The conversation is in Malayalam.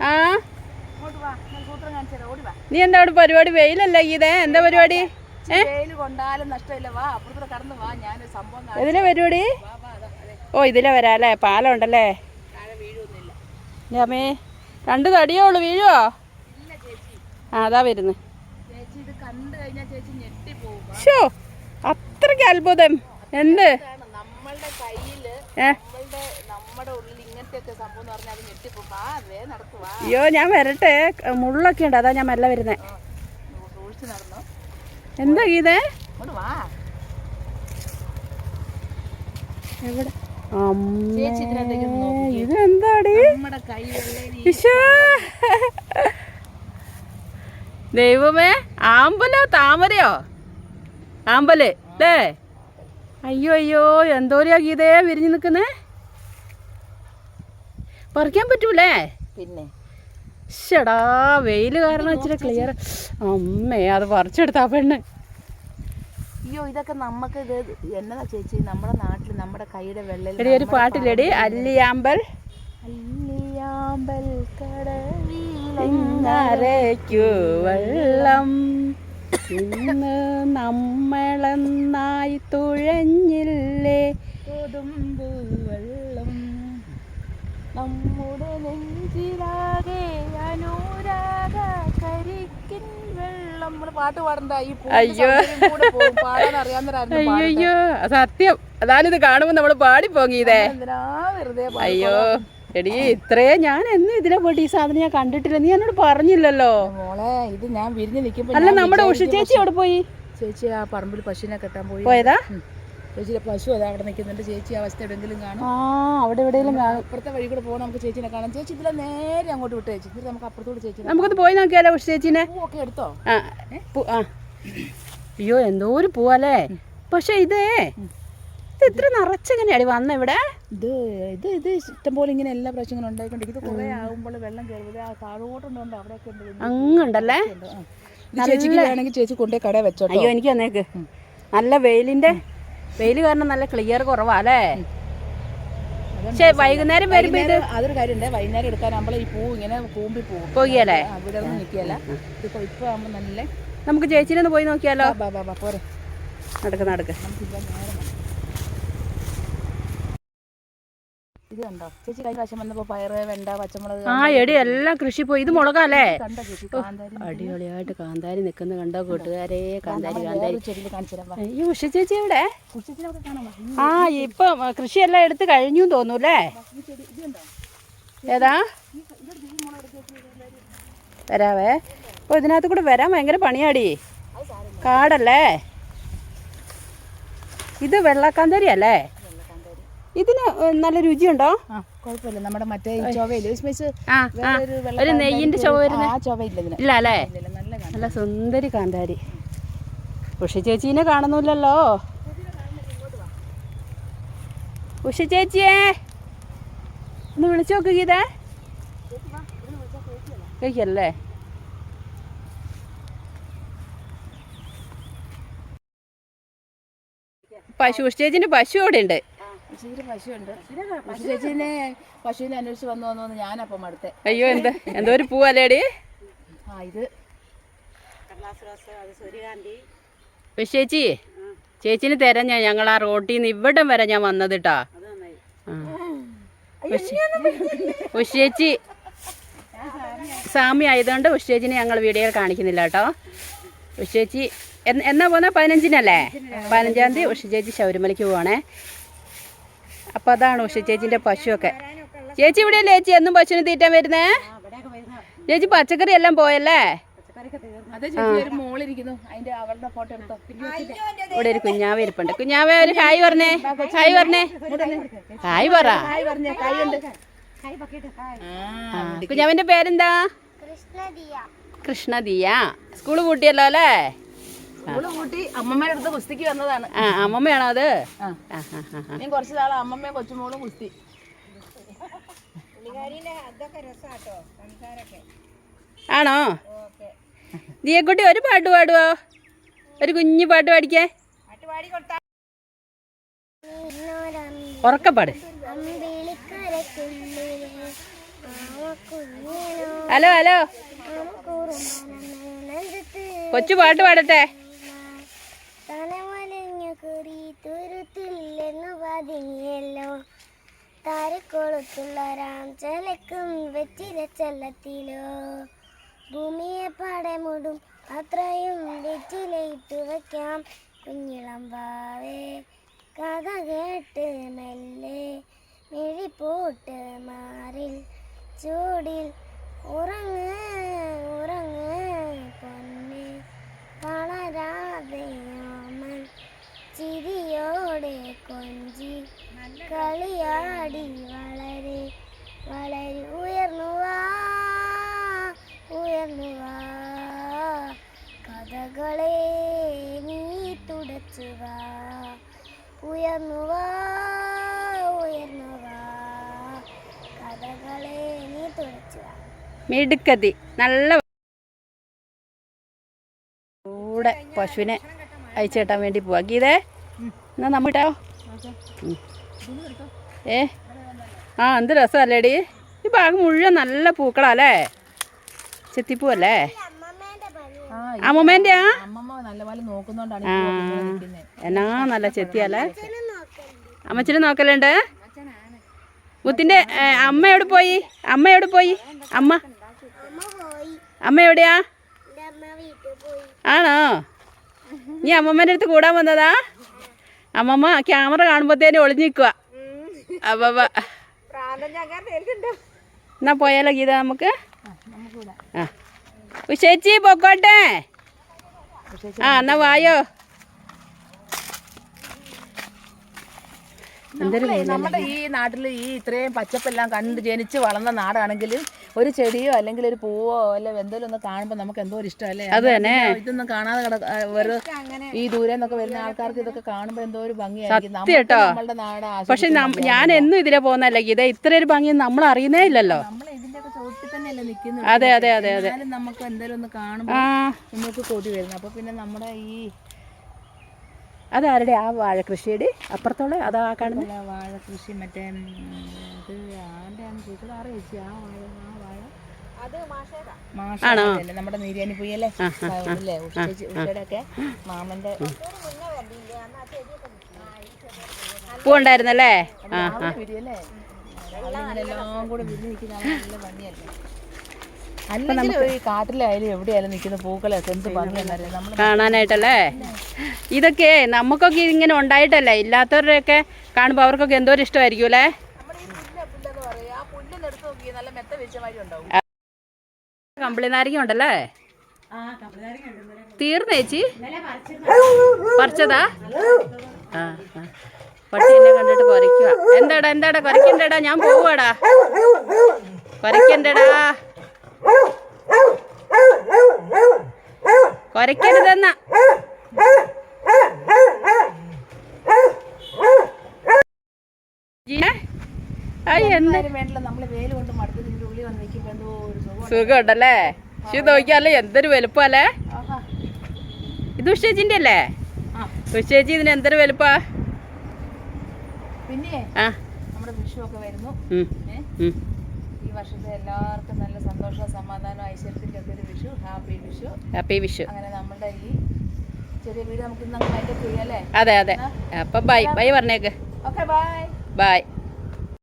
ആ? നീ എന്താ അവിടെ പരിപാടി? വെയിലല്ലേ ഗീതേ. എന്താ പരിപാടി? ഇതിലെ പരിപാടി? ഓ ഇതിലെ വരാല്ലേ പാലം ഉണ്ടല്ലേ അമ്മേ രണ്ട് തടിയേ ഉള്ളു വീഴുവോ? ആ അതാ വരുന്നു. ഷോ അത്രയ്ക്ക് അത്ഭുതം. എന്ത്? നമ്മളുടെ കയ്യിൽ ഏ? നമ്മുടെ ഉള്ളിൽ അയ്യോ ഞാൻ വരട്ടെ. മുള്ളൊക്കെ ഉണ്ട്. അതാ ഞാൻ മെല്ലെ വരുന്നേ. എന്താ ഗീതേ? എവിടെ? ഇതെന്താടി. ദൈവമേ ആമ്പലോ താമരയോ? ആമ്പൽ. അല്ലേ അയ്യോ അയ്യോ എന്തോരിയാ ഗീതയെ വിരിഞ്ഞു നിൽക്കുന്നേ? പറിക്കാൻ പറ്റൂലേ? പിന്നെ. ശടാ വെയിൽ കാരണം ഇച്ചിരി ക്ലിയർ അമ്മേ അത് പറിച്ചെടുത്താ പെണ്ണ്. അയ്യോ ഇതൊക്കെ നമുക്ക് ഇത് എന്നതാ ചേച്ചി? നമ്മുടെ നാട്ടിൽ നമ്മുടെ കൈയുടെ വെള്ളം ഒരു പാട്ടിലെടി അല്ലിയാമ്പൽ. അല്ലിയാമ്പൽ കടവിലെ ഇങ്ങരയ്ക്കു വെള്ളം. ഇന്ന് നമ്മളെന്നായി തുഴഞ്ഞില്ലേ? കൊതുമ്പ് വെള്ളം. നമ്മുടെ നെഞ്ചിലാകെ അനുരാഗ കരിക്കിൻ വെള്ളം. നമ്മൾ പാട്ട് പാടണ്ട ഈ അയ്യോ. പാടാൻ അറിയാവുന്നവരായിരുന്നു അയ്യോ സത്യം. അതാണിത് കാണുമ്പോൾ നമ്മൾ പാടിപ്പോങ്ങിയതേ എന്തിനാ വെറുതെ അയ്യോ എടി ഇത്രേ ഞാൻ എന്നും ഇതിനെ പോയിട്ട് ഈ സാധനം ഞാൻ കണ്ടിട്ടില്ല. നീ എന്നോട് പറഞ്ഞില്ലല്ലോ. മോളെ ഇത് ഞാൻ വിരിഞ്ഞ് നിൽക്കുമ്പോ അല്ല നമ്മുടെ ഉഷ ചേച്ചി അവിടെ പോയി? ചേച്ചി ആ പറമ്പിൽ പശുവിനെ കെട്ടാൻ പോയി. പോയതാ. ചേച്ചിയുടെ പശു അത് അവിടെ നിൽക്കുന്നുണ്ട്. ചേച്ചി അവസ്ഥ എവിടെയെങ്കിലും കാണും. ആ അവിടെ എവിടെയെങ്കിലും കാണും. അപ്പുറത്തെ വഴി കൂടെ പോകണം നമുക്ക് ചേച്ചിനെ കാണാം. ചേച്ചി ഇതിലെ നേരെ അങ്ങോട്ട് വിട്ടു ചേച്ചി. എന്നിട്ട് നമുക്ക് അപ്പുറത്തോട് ചേച്ചി നമുക്കൊന്ന് പോയി നോക്കിയാലോ ഉഷ ചേച്ചിനെ? പൂവൊക്കെ എടുത്തോ? ആ ആ. അയ്യോ എന്തോ ഒരു പൂവല്ലേ? പക്ഷെ ഇതേ ഇത് ഇത്ര നിറച്ചെങ്ങനെയാണ് വന്ന ഇവിടെ? ഇത് ഇത് ഇത് ഇഷ്ടം പോലെ ഇങ്ങനെ എല്ലാ പ്രാവശ്യം ഇങ്ങനെ ഉണ്ടായിക്കൊണ്ടിരിക്കും ഇത് കുറേ ആകുമ്പോൾ വെള്ളം കയറുന്നത് ആ താഴോട്ടുണ്ടോ അവിടെയൊക്കെ ഉണ്ട് അങ്ങുണ്ടല്ലേ. ചേച്ചിക്ക് വേണമെങ്കിൽ ചേച്ചി കൊണ്ടേ കട വെച്ചോ അയ്യോ എനിക്ക് വന്നേക്ക്. നല്ല വെയിലിന്റെ വെയിൽ കാരണം നല്ല ക്ലിയർ കുറവാല്ലേ പക്ഷേ വൈകുന്നേരം വരുമ്പോ ഇത് അതൊരു കാര്യമുണ്ട്. വൈകുന്നേരം എടുക്കാൻ നമ്മൾ ഈ പൂ ഇങ്ങനെ കൂമ്പി പോകും പോകിയല്ലേ ആ, വിടർന്ന് നിൽക്കുകയല്ല ഇതിപ്പോൾ ഇപ്പോൾ ആകുമ്പോൾ നല്ല നമുക്ക് ചേച്ചിനെ പോയി നോക്കിയാലോ? പോരെ. നടക്ക് നടക്ക്. ഇത് കണ്ടോ ചേച്ചി കഴിഞ്ഞ പ്രാവശ്യം വന്നപ്പോൾ പയറ് വെണ്ട പച്ചമുളക് ആ എടി എല്ലാം കൃഷി പോയി ഇത് മുളകല്ലേ? കണ്ടോ ചേച്ചി? കാന്താരി അടിപൊളിയായിട്ട് കാന്താരി നിൽക്കുന്ന കണ്ടോ കൂട്ടുകാരെ? കാന്താരി കാന്താരി. ഈ ചെടിയിൽ ഉഷ ചേച്ചി എവിടെ? ആ ഇപ്പം കൃഷിയെല്ലാം എടുത്ത് കഴിഞ്ഞു തോന്നൂല്ലേ ഏതാ? വരാവേ. ഓ ഇതിനകത്ത് കൂടെ വരാൻ ഭയങ്കര പണിയാടി. കാടല്ലേ? ഇത് വെള്ളക്കാന്തരി അല്ലേ ഇതിന് നല്ല രുചിയുണ്ടോ? കുഴപ്പമില്ല. നമ്മുടെ മറ്റേ ഒരു നെയ്യിന്റെ ഇല്ല അല്ലേ? നല്ല സുന്ദരി കാന്താരി. ഉഷ ചേച്ചീനെ കാണുന്നില്ലല്ലോ? ഉഷ ചേച്ചിയേ ഒന്ന് വിളിച്ചു നോക്ക് ഗീതേ. കേൾക്കല്ലേ പശു ഉഷ ചേച്ചിന്റെ പശു അവിടെ ഉണ്ട്. ചേച്ചിയുടെ പശുവുണ്ട്. പശു ചേച്ചീനെ പശുവിനെ അന്വേഷിച്ച് വന്നു വന്നു ഞാനപ്പം അടുത്തെ അയ്യോ എന്താ എന്തോ ഒരു പൂവല്ലേടി? ആ ഇത്. ഉഷ ചേച്ചി ചേച്ചിന് തരാൻ ഞാൻ ഞങ്ങൾ ആ റോട്ടിൽ നിന്ന് ഇവിടം വരെ ഞാൻ വന്നത് കേട്ടാ ഉഷേച്ചി സ്വാമി സാമി ആയതുകൊണ്ട് ഉഷേച്ചിനെ ഞങ്ങൾ വീഡിയോയിൽ കാണിക്കുന്നില്ല കേട്ടോ. ഉഷേച്ചി എന്ന് എന്നാ പോന്നെ? പതിനഞ്ചിനല്ലേ? പതിനഞ്ചാം തീയതി ഉഷ ചേച്ചി ശബരിമലയ്ക്ക് പോവാണേ. അപ്പോൾ അതാണ് ഉഷ ചേച്ചിന്റെ പശുവൊക്കെ. ചേച്ചി ഇവിടെയല്ലേ ചേച്ചി? എന്നും പശുവിന് തീറ്റാൻ വരുന്നേ? ചേച്ചി പച്ചക്കറി എല്ലാം പോയല്ലേ? ഇവിടെ ഒരു കുഞ്ഞാവ ഇരിപ്പുണ്ട്. കുഞ്ഞാവ ഒരു ഹായ് പറഞ്ഞേ. ഹായ് പറഞ്ഞേ. ഹായ് പറ. കുഞ്ഞാവിന്റെ പേരെന്താ? കൃഷ്ണദിയ. സ്കൂൾ പൂട്ടിയല്ലോ അല്ലേ? കൂട്ടി അമ്മമ്മയുടെ അടുത്ത് കുസ്തിക്ക് വന്നതാണ്. ആ അമ്മമ്മയാണോ അത്. ഞാൻ കുറച്ച് നാളെ അമ്മമ്മയും കൊച്ചുമോളും കുസ്തി ആണോ? ദിയക്കുട്ടി ഒരു പാട്ട് പാടുവോ? ഒരു കുഞ്ഞു പാട്ട് പാടിക്കേ. ഉറക്കപ്പാട് ഹലോ ഹലോ. കൊച്ചു പാട്ട് പാടട്ടെ. തുരുത്തില്ലെന്നു താരക്കോളത്തുള്ള രാംചലക്കും രാം ചലക്കും വെച്ചിര ചെല്ലത്തിലോ. ഭൂമിയെ പടമുടും അത്രയും വെച്ചിലയിട്ട് വയ്ക്കാം കുഞ്ഞിളം വാവേ കഥ കേട്ട് മെല്ലെ മെഴിപ്പോട്ട് മാറിൽ. ചൂടിൽ ഉറങ്ങ് ഉറങ്ങ്. ഉയർന്നു വാ ഉയർന്നു വാ കഥകളെ നീ തുടച്ചു മിടുക്കതി നല്ല കൂടെ പശുവിനെ അയച്ചു കെട്ടാൻ വേണ്ടി പോവാ. ഗീതേ എന്നാ നമ്മിട്ടോ ഏ? ആ എന്ത് രസമല്ലേടി? ഈ ഭാഗം മുഴുവൻ നല്ല പൂക്കളാ അല്ലേ? ചെത്തിപ്പൂ അല്ലേ ആ അമ്മൂമ്മേന്റെ ആ നല്ലപോലെ നോക്കുന്നോണ്ടാണ് എന്നാ നല്ല ചെത്തിയാലേ അമ്മച്ചിനെ നോക്കലുണ്ട്? മുത്തിന്റെ അമ്മ എവിടെ പോയി? അമ്മ എവിടെ പോയി? അമ്മ. അമ്മ പോയി അമ്മ എവിടെയാ? അമ്മ വീട്ടിൽ പോയി ആണോ? നീ അമ്മമ്മേന്റെ അടുത്ത് കൂടാൻ വന്നതാ? അമ്മമ്മ ക്യാമറ കാണുമ്പോഴത്തേനും ഒളിഞ്ഞു നിൽക്കുക അപ്പ. എന്നാ പോയാലോ ഗീത നമുക്ക്? ആ. ഉച്ചേച്ചി പൊക്കോട്ടെ? ആ എന്നാ വായോ എന്തൊരു നമ്മളെ നമ്മുടെ ഈ നാട്ടിൽ ഈ ഇത്രയും പച്ചപ്പെല്ലാം കണ്ട് ജനിച്ച് വളർന്ന നാടാണെങ്കിൽ ഒരു ചെടിയോ അല്ലെങ്കിൽ ഒരു പൂവോ അല്ല എന്തെങ്കിലും ഒന്ന് കാണുമ്പോൾ നമുക്ക് എന്തോ ഒരു ഇഷ്ടമല്ലേ? അത് തന്നെ. ഇതൊന്നും കാണാതെ വെറു ഈ ദൂരെ നിന്നൊക്കെ വരുന്ന ആൾക്കാർക്ക് ഇതൊക്കെ കാണുമ്പോൾ എന്തോ ഒരു ഭംഗിയായിരിക്കും. കേട്ടോ. നമ്മളുടെ നാട് പക്ഷെ ഞാൻ എന്നും ഇതിലെ പോകുന്നല്ല ഇതേ ഇത്ര ഒരു ഭംഗി നമ്മൾ അറിയുന്നേ ഇല്ലല്ലോ. അതെ അതെ അതെ അതെ. നമുക്ക് എന്തെങ്കിലും ഒന്ന് കാണുമ്പോൾ നമുക്ക് കൊതി വരുന്നു. അപ്പൊ പിന്നെ നമ്മുടെ ഈ അതാരുടെ ആ വാഴ കൃഷിയുടെ അപ്പുറത്തോളം അതാ കാണുന്നത് ഉള്ള വാഴ കൃഷി മറ്റേ ഇത് ആരുടെയാണ് ചോദിച്ചത്? ആറ് ചേച്ചി? ആ വാഴ ആ വാഴ. ആണോ? നമ്മുടെ നീരിയാനി പുയ്യല്ലേ? അല്ലേ ആ. ഉഷയുടെ ഒക്കെ മാമന്റെ പൂ ഉണ്ടായിരുന്നല്ലേ ആ ആ. എല്ലാം കൂടെ വിരിഞ്ഞ് നിൽക്കുന്ന നല്ല ഭംഗിയല്ലേ? അല്ലെങ്കിൽ ഈ കാട്ടിലായാലും എവിടെയായാലും നിൽക്കുന്ന പൂക്കളൊക്കെ എന്ത് ഭംഗിയെന്നറിയാം നമ്മൾ കാണാനായിട്ടല്ലേ? ഇതൊക്കെ നമുക്കൊക്കെ ഇങ്ങനെ ഉണ്ടായിട്ടല്ലേ? ഇല്ലാത്തവരുടെയൊക്കെ കാണുമ്പോൾ അവർക്കൊക്കെ എന്തോ ഇഷ്ടമായിരിക്കും അല്ലേ നമ്മുടെ ഈ പുല്ല് പുല്ലെന്ന് പറയും? ആ പുല്ലിന് എടുത്ത് നോക്കി നല്ല മെത്ത വെച്ച ഉണ്ടാവും. കമ്പിളി നാരങ്ങ ഉണ്ടല്ലേ? തീർന്നേച്ചി പറിച്ചതാ. ആ ആ. പട്ടി എന്നെ കണ്ടിട്ട് കുരയ്ക്കുക എന്താടാ എന്താടാ? കുരയ്ക്കണ്ടടാ? ഞാൻ പോവാടാ കുരയ്ക്കണ്ടടാ കുരയ്ക്കരുതെന്നാ ജീ- അയ്യ എന്ത് ആരും വേണ്ടല്ലോ നമ്മൾ വെയിൽ കൊണ്ട് മടുത്ത് ഇതിന്റെ ഉള്ളിൽ വന്ന് നിൽക്കുമ്പോൾ എന്തോ ഒരു സുഖം സുഖമുണ്ടല്ലേ? ഷി നോക്കിയാലേ എന്തൊരു വലുപ്പല്ലേ ഇത് ഉഷേച്ചിന്റെ അല്ലേ? ഉഷേച്ചി ഇതിന് എന്തൊരു വലുപ്പാ പിന്നെ ആ. നമ്മുടെ വിഷു ഒക്കെ വരുന്നു. ഈ വർഷത്തെ എല്ലാവർക്കും നല്ല സന്തോഷവും സമാധാനവും ഐശ്വര്യത്തിന്റെ ഒക്കെ ഒരു വിഷു. ഹാപ്പി വിഷു. ഹാപ്പി വിഷു. അങ്ങനെ നമ്മുടെ ഈ ചെറിയ വീട് നമുക്ക് ഇന്ന് അങ്ങ് മൈൻഡപ്പ് ചെയ്യാം അല്ലേ? അതെ അതെ. അപ്പൊ ബൈ ബൈ പറഞ്ഞേക്ക്. Okay bye bye